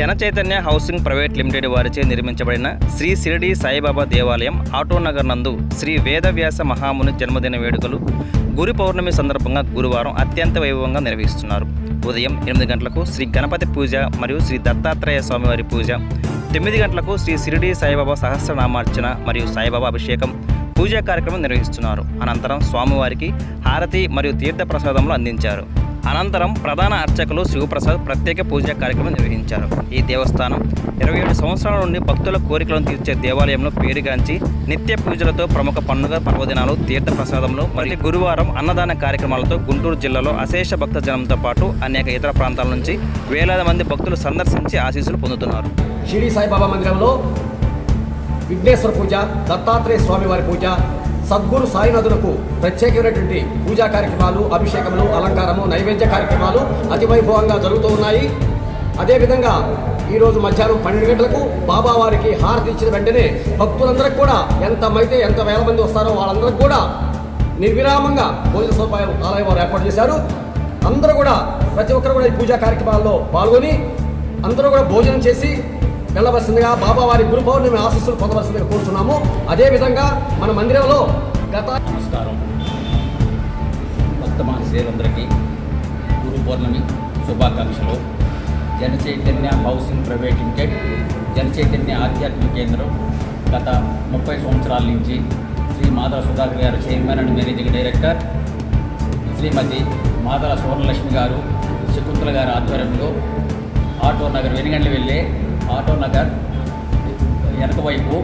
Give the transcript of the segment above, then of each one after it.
జన Chaitanya housing private limited వారిచే నిర్మించబడిన శ్రీ షిరిడి సాయిబాబా దేవాలయం ఆటోనగర్ నందు శ్రీ వేదవ్యాస మహాముని జన్మదిన వేడుకలు గురు పౌర్ణమి సందర్భంగా గురువారం అత్యంత వైభవంగా నిర్వహిస్తున్నారు. ఉదయం ఎనిమిది గంటలకు శ్రీ గణపతి పూజ మరియు శ్రీ దత్తాత్రేయ స్వామివారి పూజ తొమ్మిది గంటలకు శ్రీ షిరిడి సాయిబాబా సహస్రనామార్చన మరియు సాయిబాబా అభిషేకం పూజా కార్యక్రమం నిర్వహిస్తున్నారు. అనంతరం స్వామివారికి హారతి మరియు తీర్థ ప్రసాదములు అందించారు. అనంతరం ప్రధాన అర్చకులు శివప్రసాద్ ప్రత్యేక పూజా కార్యక్రమం నిర్వహించారు. ఈ దేవస్థానం ఇరవై ఏడు సంవత్సరాల నుండి భక్తుల కోరికలను తీర్చే దేవాలయంలో పేరుగాంచి నిత్య పూజలతో ప్రముఖ పండుగ పర్వదినాలు తీర్థ ప్రసాదములు మరియు గురువారం అన్నదాన కార్యక్రమాలతో గుంటూరు జిల్లాలో అశేష భక్త జనంతో పాటు అనేక ఇతర ప్రాంతాల నుంచి వేలాది మంది భక్తులు సందర్శించి ఆశీస్సులు పొందుతున్నారు. షిరిడి సాయిబాబా మందిరంలో విఘ్నేశ్వర పూజ దత్తాత్రేయ స్వామివారి పూజ సద్గురు సాయినాథులకు ప్రత్యేకమైనటువంటి పూజా కార్యక్రమాలు అభిషేకములు అలంకారము నైవేద్య కార్యక్రమాలు అతి వైభవంగా జరుగుతూ ఉన్నాయి. అదేవిధంగా ఈరోజు మధ్యాహ్నం పన్నెండు గంటలకు బాబా వారికి హారతి ఇచ్చిన వెంటనే భక్తులందరికీ కూడా ఎంతమైతే ఎంత వేల మంది వస్తారో వాళ్ళందరికీ కూడా నిర్విరామంగా భోజన సదుపాయం ఆలయం వారు ఏర్పాటు చేశారు. అందరూ కూడా ప్రతి ఒక్కరు కూడా ఈ పూజా కార్యక్రమాల్లో పాల్గొని అందరూ కూడా భోజనం చేసి వెళ్ళవలసిందిగా బాబా వారి గురు పౌర్ణమి ఆశస్సులు పొందవలసిందిగా కోరుతున్నాము అదేవిధంగా మన మందిరంలో గత నమస్కారం. భక్త మహాశయులందరికీ గురు పౌర్ణమి శుభాకాంక్షలు. జన చైతన్య హౌసింగ్ ప్రైవేట్ లిమిటెడ్ జన చైతన్య ఆధ్యాత్మిక కేంద్రం గత ముప్పై సంవత్సరాల నుంచి Shri Madhava Sudhakar garu chairman and managing director Shrimati Madhava Suvarnalakshmi garu Shakuntala గారి ఆధ్వర్యంలో ఆటో నగర్ వెనుగండ్లు వెళ్ళే ఆటో నగర్ వెనక వైపు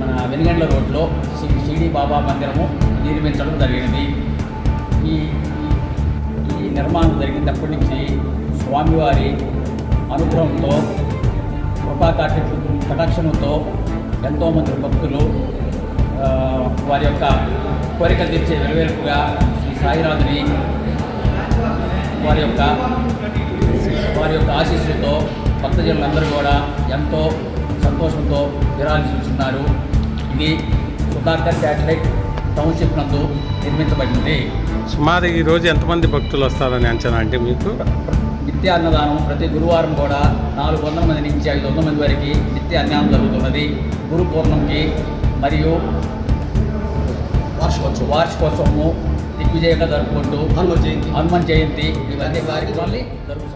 మన వెనుగండ్ల రోడ్లో శ్రీ షిరిడి బాబా మందిరము నిర్మించడం జరిగినది. ఈ ఈ- నిర్మాణం జరిగినప్పటి నుంచి స్వామివారి అనుగ్రహంతో కృపా కటాక్ష- కటాక్షణంతో ఎంతోమంది భక్తులు వారి యొక్క కోరికలు తెచ్చే వెలువెలుపుగా శ్రీ సాయిరాధుని వారి యొక్క వారి యొక్క ఆశీస్సులతో భక్తజనులందరూ కూడా ఎంతో సంతోషంతో విరాళిస్తున్నారు ఇది సుధాకర్ శాటిలైట్ టౌన్షిప్ నందు నిర్మించబడింది. సుమారు ఈ రోజు ఎంతమంది భక్తులు వస్తారని అంచనా అంటే మీకు? నిత్య అన్నదానం ప్రతి గురువారం కూడా నాలుగు వందల మంది నుంచి ఐదు వందల మంది వరకు నిత్య అన్నదానం జరుగుతున్నది. గురు పౌర్ణమికి మరియు వార్షికోత్సవం వార్షికోత్సవము దిగ్విజయంగా జరుపుకుంటూ హనుమ జయంతి. హనుమాన్ జయంతి ఇవన్నీ కార్యక్రమాలు జరుగుతున్నాయి